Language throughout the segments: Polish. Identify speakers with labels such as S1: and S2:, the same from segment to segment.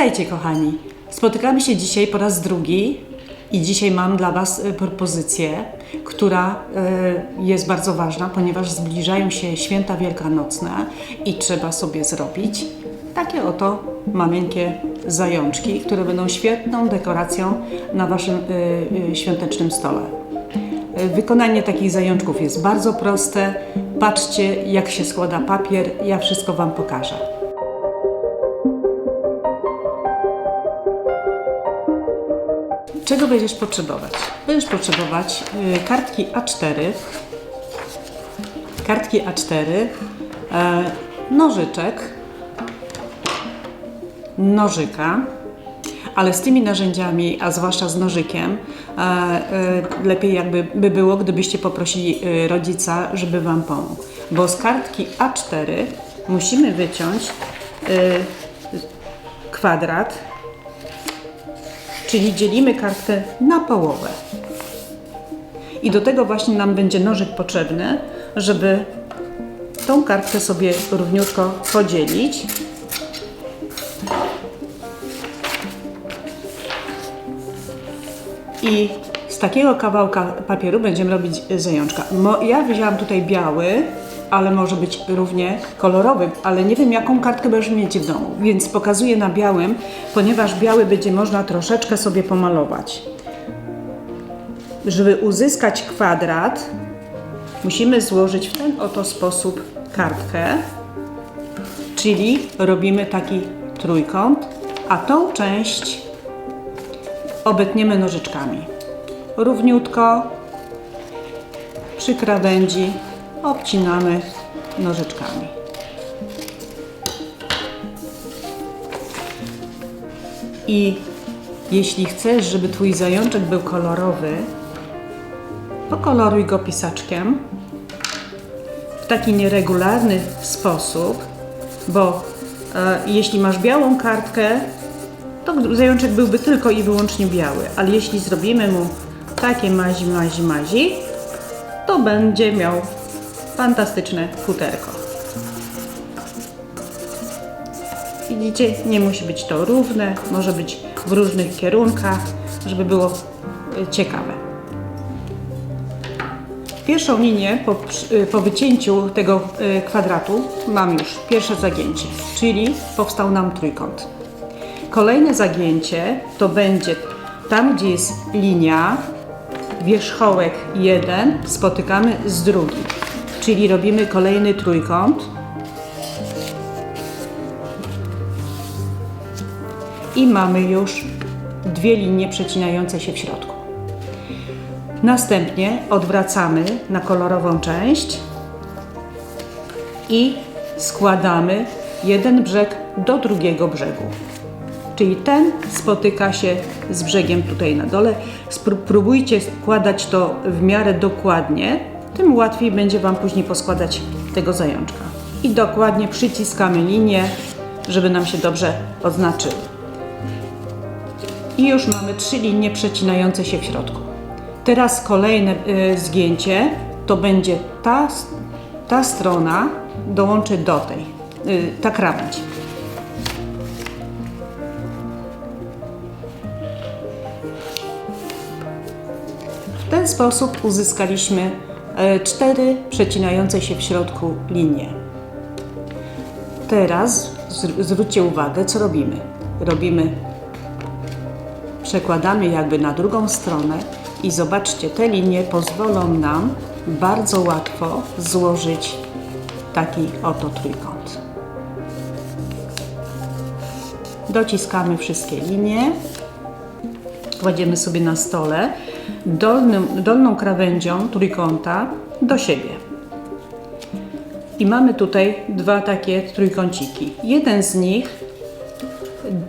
S1: Witajcie kochani. Spotykamy się dzisiaj po raz drugi i dzisiaj mam dla Was e, propozycję, która e, jest bardzo ważna, ponieważ zbliżają się święta wielkanocne i trzeba sobie zrobić takie oto maleńkie zajączki, które będą świetną dekoracją na Waszym e, świątecznym stole. Wykonanie takich zajączków jest bardzo proste. Patrzcie, jak się składa papier, ja wszystko Wam pokażę. Czego będziesz potrzebować? Będziesz potrzebować y, kartki A4, kartki A4, e, nożyczek, nożyka, ale z tymi narzędziami, a zwłaszcza z nożykiem, e, e, lepiej jakby by było, gdybyście poprosili e, rodzica, żeby Wam pomógł. Bo z kartki A4 musimy wyciąć e, kwadrat, czyli dzielimy kartkę na połowę. I do tego właśnie nam będzie nożyk potrzebny, żeby tą kartkę sobie równiutko podzielić. I z takiego kawałka papieru będziemy robić zajączka. Ja wzięłam tutaj biały, ale może być równie kolorowy, ale nie wiem jaką kartkę będziesz mieć w domu, więc pokazuję na białym, ponieważ biały będzie można troszeczkę sobie pomalować. Żeby uzyskać kwadrat, musimy złożyć w ten oto sposób kartkę, czyli robimy taki trójkąt, a tą część obetniemy nożyczkami. Równiutko przy krawędzi obcinamy nożyczkami. I jeśli chcesz, żeby Twój zajączek był kolorowy, pokoloruj go pisaczkiem w taki nieregularny sposób, bo e, jeśli masz białą kartkę, to zajączek byłby tylko i wyłącznie biały, ale jeśli zrobimy mu takie mazi, mazi, mazi, to będzie miał fantastyczne futerko. Widzicie, nie musi być to równe, może być w różnych kierunkach, żeby było e, ciekawe. Pierwszą linię po, przy- po wycięciu tego e, kwadratu mam już pierwsze zagięcie, czyli powstał nam trójkąt. Kolejne zagięcie to będzie tam, gdzie jest linia, wierzchołek jeden spotykamy z drugim, czyli robimy kolejny trójkąt i mamy już dwie linie przecinające się w środku. Następnie odwracamy na kolorową część i składamy jeden brzeg do drugiego brzegu. Czyli ten spotyka się z brzegiem tutaj na dole. Spróbujcie składać to w miarę dokładnie, tym łatwiej będzie Wam później poskładać tego zajączka. I dokładnie przyciskamy linię, żeby nam się dobrze odznaczyły. I już mamy trzy linie przecinające się w środku. Teraz kolejne y, zgięcie to będzie ta, ta strona dołączy do tej, y, ta krawędź. W ten sposób uzyskaliśmy cztery przecinające się w środku linie. Teraz zwróćcie uwagę, co robimy. Robimy, przekładamy jakby na drugą stronę i zobaczcie, te linie pozwolą nam bardzo łatwo złożyć taki oto trójkąt. Dociskamy wszystkie linie kładziemy sobie na stole dolnym, dolną krawędzią trójkąta do siebie. I mamy tutaj dwa takie trójkąciki. Jeden z nich,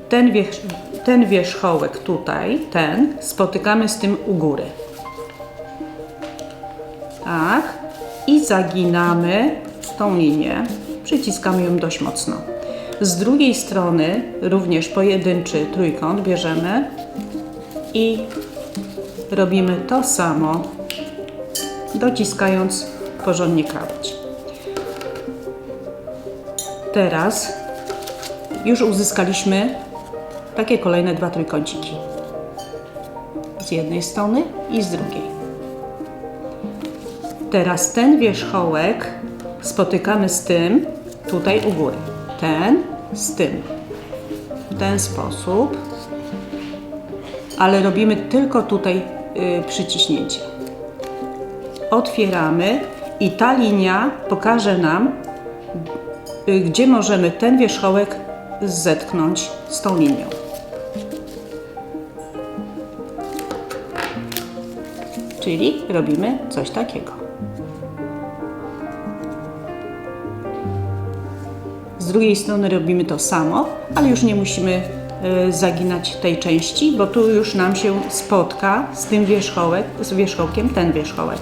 S1: ten, wierzch, ten wierzchołek tutaj, ten, spotykamy z tym u góry. Tak. I zaginamy tą linię. Przyciskamy ją dość mocno. Z drugiej strony również pojedynczy trójkąt bierzemy i robimy to samo, dociskając porządnie krawędź. Teraz już uzyskaliśmy takie kolejne dwa trójkąciki. Z jednej strony i z drugiej. Teraz ten wierzchołek spotykamy z tym tutaj u góry. Ten z tym. W ten sposób. Ale robimy tylko tutaj y, przyciśnięcie. Otwieramy i ta linia pokaże nam, y, gdzie możemy ten wierzchołek zetknąć z tą linią. Czyli robimy coś takiego. Z drugiej strony robimy to samo, ale już nie musimy y, zaginać tej części, bo tu już nam się spotka z tym wierzchołek, z wierzchołkiem ten wierzchołek.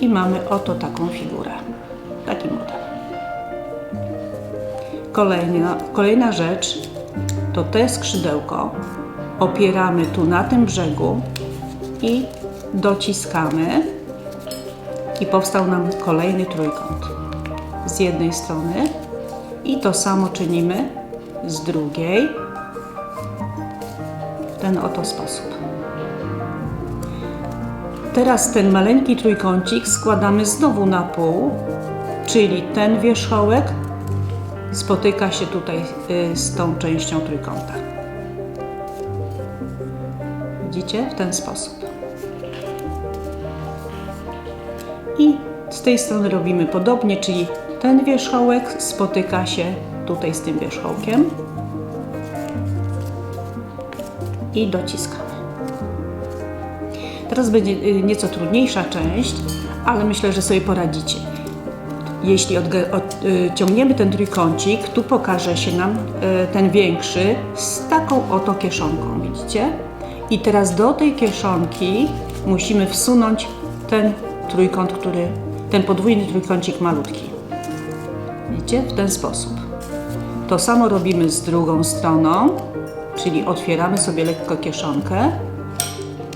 S1: I mamy oto taką figurę, taki model. Kolejna, kolejna rzecz to te skrzydełko. Opieramy tu na tym brzegu i dociskamy. I powstał nam kolejny trójkąt. Z jednej strony i to samo czynimy z drugiej. W ten oto sposób. Teraz ten maleńki trójkącik składamy znowu na pół, czyli ten wierzchołek spotyka się tutaj y, z tą częścią trójkąta. Widzicie? W ten sposób. I z tej strony robimy podobnie, czyli ten wierzchołek spotyka się tutaj z tym wierzchołkiem i dociskamy. Teraz będzie y, nieco trudniejsza część, ale myślę, że sobie poradzicie. Jeśli odciągniemy ten trójkącik, tu pokaże się nam y, ten większy z taką oto kieszonką, widzicie? I teraz do tej kieszonki musimy wsunąć ten trójkąt, który, ten podwójny trójkącik malutki. Widzicie? W ten sposób. To samo robimy z drugą stroną, czyli otwieramy sobie lekko kieszonkę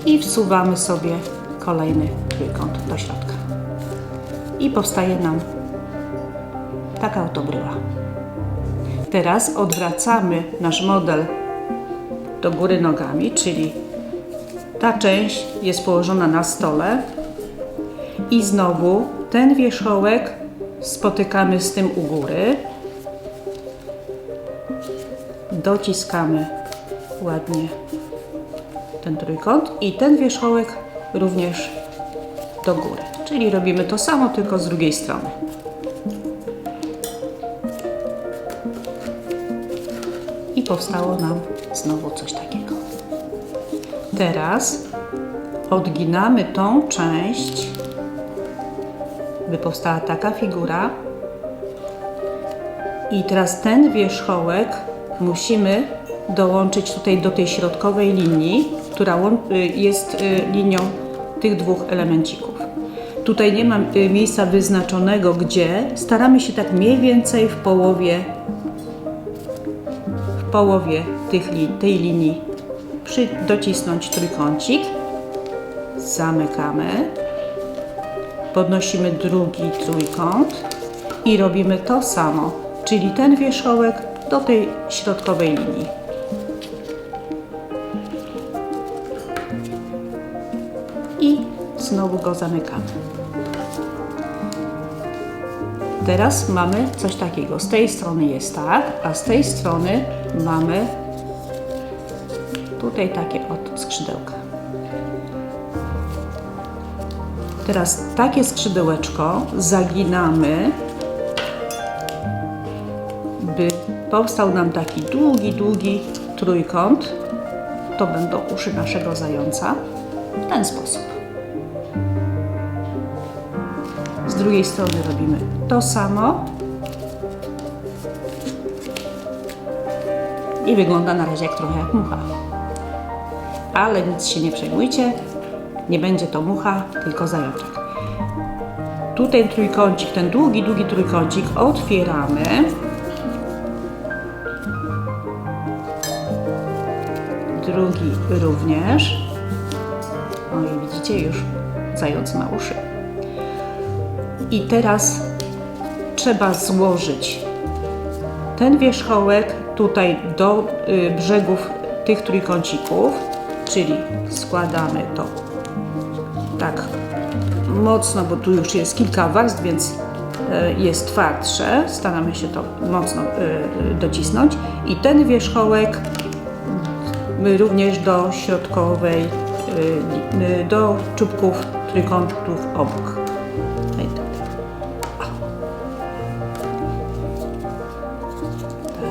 S1: i wsuwamy sobie kolejny trójkąt do środka. I powstaje nam taka oto bryła. Teraz odwracamy nasz model do góry nogami, czyli ta część jest położona na stole i znowu ten wierzchołek spotykamy z tym u góry. Dociskamy ładnie ten trójkąt i ten wierzchołek również do góry. Czyli robimy to samo, tylko z drugiej strony. I powstało nam znowu coś takiego. Teraz odginamy tą część, by powstała taka figura. I teraz ten wierzchołek musimy dołączyć tutaj do tej środkowej linii, która y, jest y, linią tych dwóch elemencików. Tutaj nie mam y, miejsca wyznaczonego, gdzie staramy się tak mniej więcej w połowie w połowie tych tej linii przy, docisnąć trójkącik, zamykamy, podnosimy drugi trójkąt i robimy to samo, czyli ten wierzchołek do tej środkowej linii. Znowu go zamykamy. Teraz mamy coś takiego. Z tej strony jest tak, a z tej strony mamy tutaj takie od skrzydełka. Teraz takie skrzydełeczko zaginamy, by powstał nam taki długi, długi trójkąt. To będą uszy naszego zająca w ten sposób. Z drugiej strony robimy to samo. I wygląda na razie jak trochę jak mucha. Ale nic się nie przejmujcie, nie będzie to mucha, tylko zajączek. Tu ten trójkącik, ten długi, długi trójkącik otwieramy. Drugi również. O i widzicie już zając ma uszy. I teraz trzeba złożyć ten wierzchołek tutaj do y, brzegów tych trójkącików, czyli składamy to tak mocno, bo tu już jest kilka warstw, więc y, jest twardsze. Staramy się to mocno y, docisnąć. I ten wierzchołek również do środkowej, do czubków trójkątów obok. No tak.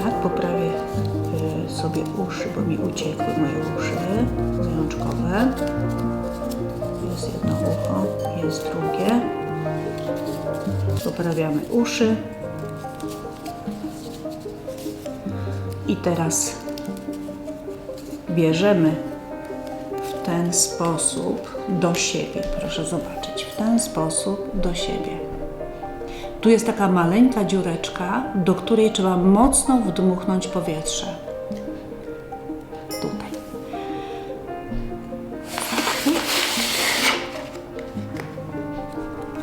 S1: Tak, poprawię y, sobie uszy, bo mi uciekły moje uszy zajączkowe. Jest jedno ucho, jest drugie. Poprawiamy uszy. I teraz bierzemy w ten sposób do siebie. Proszę zobaczyć, w ten sposób do siebie. Tu jest taka maleńka dziureczka, do której trzeba mocno wdmuchnąć powietrze. Tutaj.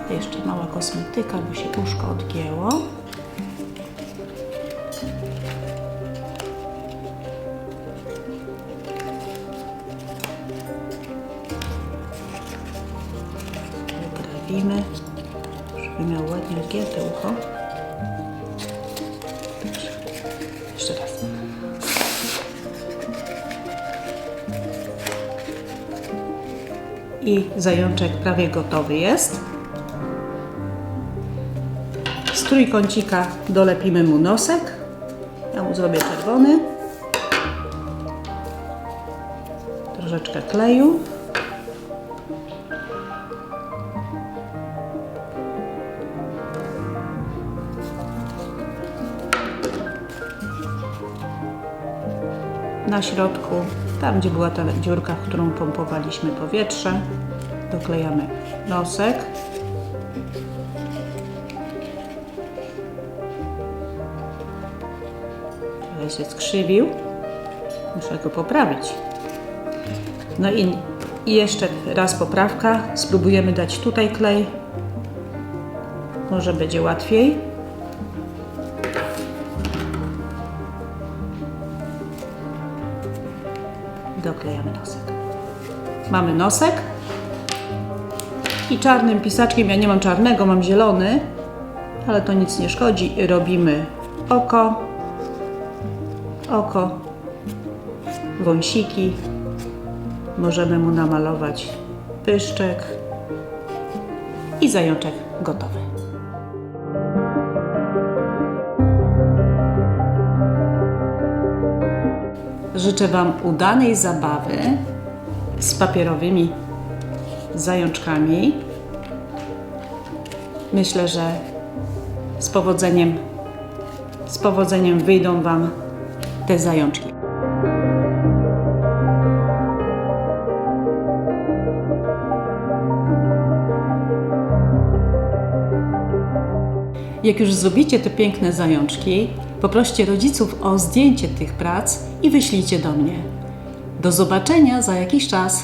S1: Jeszcze mała kosmetyka, bo się uszko odgięło. Jeszcze raz. I zajączek prawie gotowy jest. Z trójkącika dolepimy mu nosek. Ja mu zrobię czerwony. Troszeczkę kleju. Na środku, tam gdzie była ta dziurka, w którą pompowaliśmy powietrze, doklejamy nosek. Trochę się skrzywił. Muszę go poprawić. No i, i jeszcze raz poprawka. Spróbujemy dać tutaj klej. Może będzie łatwiej. Doklejamy nosek. Mamy nosek. I czarnym pisaczkiem, ja nie mam czarnego, mam zielony, ale to nic nie szkodzi. Robimy oko, oko, wąsiki. Możemy mu namalować pyszczek i zajączek gotowy. Życzę Wam udanej zabawy z papierowymi zajączkami. Myślę, że z powodzeniem, z powodzeniem wyjdą Wam te zajączki. Jak już zrobicie te piękne zajączki, poproście rodziców o zdjęcie tych prac i wyślijcie do mnie. Do zobaczenia za jakiś czas.